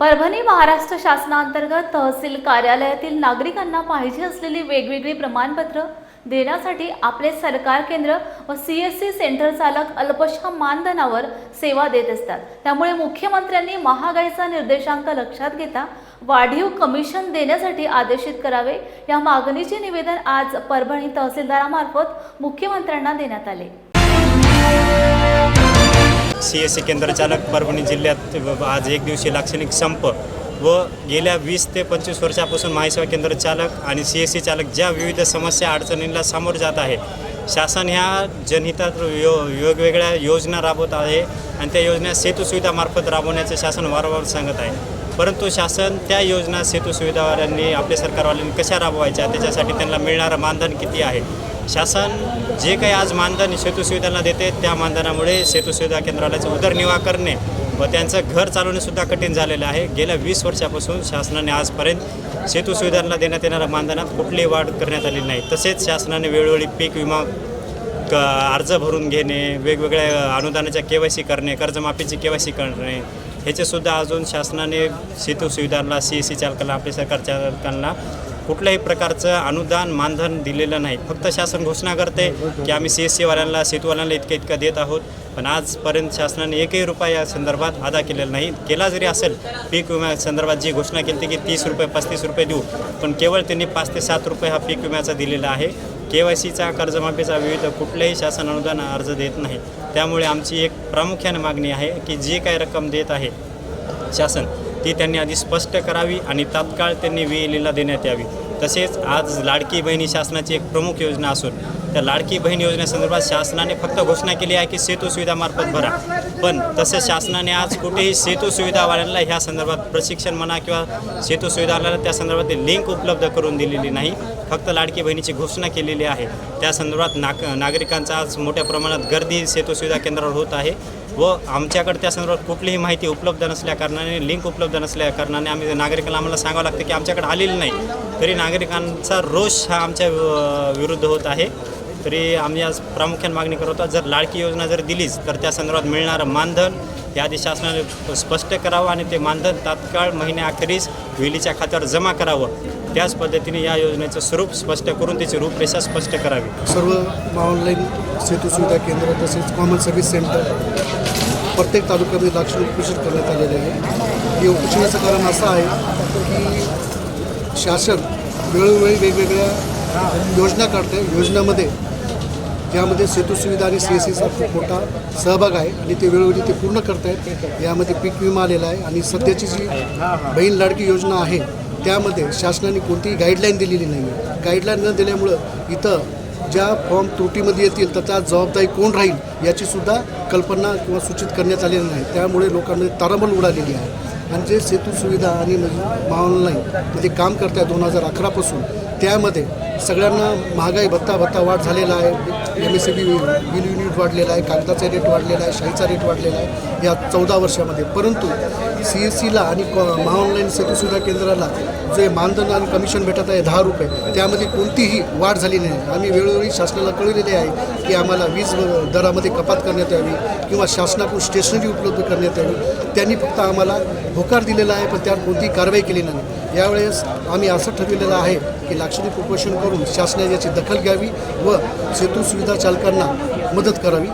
परभणी महाराष्ट्र शासनाअंतर्गत तहसील कार्यालयातील नागरिकांना पाहिजे असलेली वेगवेगळी प्रमाणपत्र देण्यासाठी आपले सरकार केंद्र व सी एस सी सेंटर चालक अल्पशा मानधनावर सेवा देत असतात. त्यामुळे मुख्यमंत्र्यांनी महागाईचा निर्देशांक लक्षात घेता वाढीव कमिशन देण्यासाठी आदेशित करावे. या मागणीचे निवेदन आज परभणी तहसीलदारामार्फत मुख्यमंत्र्यांना देण्यात आले. सी एस सी केंद्रचालक परभणी जिल्ह्यात आज एक दिवशी लाक्षणिक संप व गेल्या वीस ते पंचवीस वर्षापासून महासेवा केंद्र चालक आणि सी एस सी चालक ज्या विविध समस्या अडचणींना सामोरं जात आहे शासन ह्या जनहितात यो वेगवेगळ्या योजना राबवत आहे आणि त्या योजना सेतू सुविधामार्फत राबवण्याचे शासन वारंवार सांगत आहे. परंतु शासन त्या योजना सेतू सुविधावाल्यांनी आपल्या सरकारवाल्यांनी कशा राबवायच्या त्याच्यासाठी त्यांना मिळणारं मानधन किती आहे? शासन जे काही आज मानधन सेतू सुविधांना देते त्या मानधनामुळे सेतू सुविधा केंद्रालयाचा उदरनिर्वाह करणे व त्यांचं घर चालवणेसुद्धा कठीण झालेलं आहे. गेल्या वीस वर्षापासून शासनाने आजपर्यंत सेतू सुविधांना देण्यात येणाऱ्या मानधनात कुठलीही वाढ करण्यात आली नाही. तसेच शासनाने वेळोवेळी पीक विमा क अर्ज भरून घेणे वेगवेगळ्या अनुदानाच्या के वाय सी करणे कर्जमाफीची के वाय सी करणे ह्याचेसुद्धा अजून शासनाने सेतू सुविधांना सी एस सी चालकांना आपल्या सरकार चालकांना कुठल्याही प्रकारचं अनुदान मानधन दिलेलं नाही. फक्त शासन घोषणा करते की आम्ही सी एस सीवाल्यांना सेतूवाल्यांना इतकं इतकं देत आहोत. पण आजपर्यंत शासनाने एकही रुपया या संदर्भात अदा केलेला नाही. केला जरी असेल पीक विम्या संदर्भात जी घोषणा केली होती की तीस रुपये पस्तीस रुपये देऊ. पण केवळ त्यांनी पाच ते सात रुपये हा पीक विम्याचा दिलेला आहे. के वाय सीचा कर्जमाफीचा विविध कुठल्याही शासन अनुदान अर्ज देत नाही. त्यामुळे आमची एक प्रामुख्याने मागणी आहे की जी काय रक्कम देत आहे शासन ती त्यांनी आधी स्पष्ट करावी आणि तात्काळ त्यांनी वेळेला देण्यात यावी. तसेच आज लाडकी बहिणी शासनाची एक प्रमुख योजना असून त्या लाडकी बहीण योजनेसंदर्भात शासनाने फक्त घोषणा केली आहे की सेतू सुविधामार्फत भरा. पण तसे शासनाने आज कुठेही सेतू सुविधावाल्यांना ह्या संदर्भात प्रशिक्षण म्हणा किंवा सेतू सुविधावाल्यांना त्या संदर्भात लिंक उपलब्ध करून दिलेली नाही. फक्त लाडकी बहिणीची घोषणा केलेली आहे. त्या संदर्भात नाग नागरिकांचा आज मोठ्या प्रमाणात गर्दी सेतू सुविधा केंद्रावर होत आहे. व आमच्याकडे त्या संदर्भात कुठलीही माहिती उपलब्ध नसल्या कारणाने लिंक उपलब्ध नसल्या कारणाने आम्ही नागरिकांना आम्हाला सांगावं लागतं की आमच्याकडे आलेलं नाही. तरी नागरिकांचा रोष हा आमच्या विरुद्ध होत आहे. तरी आम्ही आज प्रामुख्याने मागणी करत होतो जर लाडकी योजना जर दिलीच तर त्या संदर्भात मिळणारं मानधन याआधी शासनाने स्पष्ट करावं आणि ते मानधन तात्काळ महिन्याअखेरीस विलीच्या खात्यावर जमा करावं. त्याच पद्धतीने या योजनेचं स्वरूप स्पष्ट करून त्याची रूपरेषा स्पष्ट करावी. सर्व ऑनलाईन सेतू सुविधा केंद्र तसेच कॉमन सर्व्हिस सेंटर प्रत्येक तालुक्यामध्ये लक्ष उपोषण करण्यात आलेले आहे. हे उपोषणाचं कारण असं आहे की शासन वेळोवेळी वेगवेगळ्या योजना काढते योजनामध्ये त्यामध्ये सेतू सुविधा आणि सी एस सीचा खूप मोठा सहभाग आहे आणि ते वेळोवेळी ते पूर्ण करतायत. यामध्ये पीक विमा आलेला आहे आणि सध्याची जी बहीण लाडकी योजना आहे त्यामध्ये शासनाने कोणतीही गाईडलाईन दिलेली नाही आहे गाईडलाईन न दिल्यामुळं इथं ज्या फॉर्म त्रुटीमध्ये येतील तर त्या जबाबदारी कोण राहील याचीसुद्धा कल्पना किंवा सूचित करण्यात आलेली नाही. त्यामुळे लोकांमध्ये तारांबळ उडालेली आहे. आणि जे सेतू सुविधा आणि म्हणजे ऑनलाईन मध्ये काम करत आहे दोन हजार अकरापासून त्यामध्ये सगळ्यांना महागाई भत्ता भत्ता वाढ झालेला आहे. M S C B bill unit वाढलेला आहे कागदाचा रेट वाढलेला आहे शाहीचा रेट वाढलेला आहे या चौदा वर्षामध्ये. परंतु सी एस सीला आणि महाऑनलाईन सेतुसुविधा केंद्राला जे मानधन आणि कमिशन भेटत आहे दहा रुपये त्यामध्ये कोणतीही वाढ झाली नाही. आम्ही वेळोवेळी शासनाला कळविलेले आहे की आम्हाला वीज दरामध्ये कपात करण्यात यावी किंवा शासनाकडून स्टेशनरी उपलब्ध करण्यात यावी. त्यांनी फक्त आम्हाला होकार दिलेला आहे पण त्यावर कोणतीही कारवाई केली नाही. यावेळेस आम्ही असं ठरविलेलं आहे की लाक्षणिक उपोषण करून शासनाने याची दखल घ्यावी व सेतू सुविधा चालकांना मदत करावी.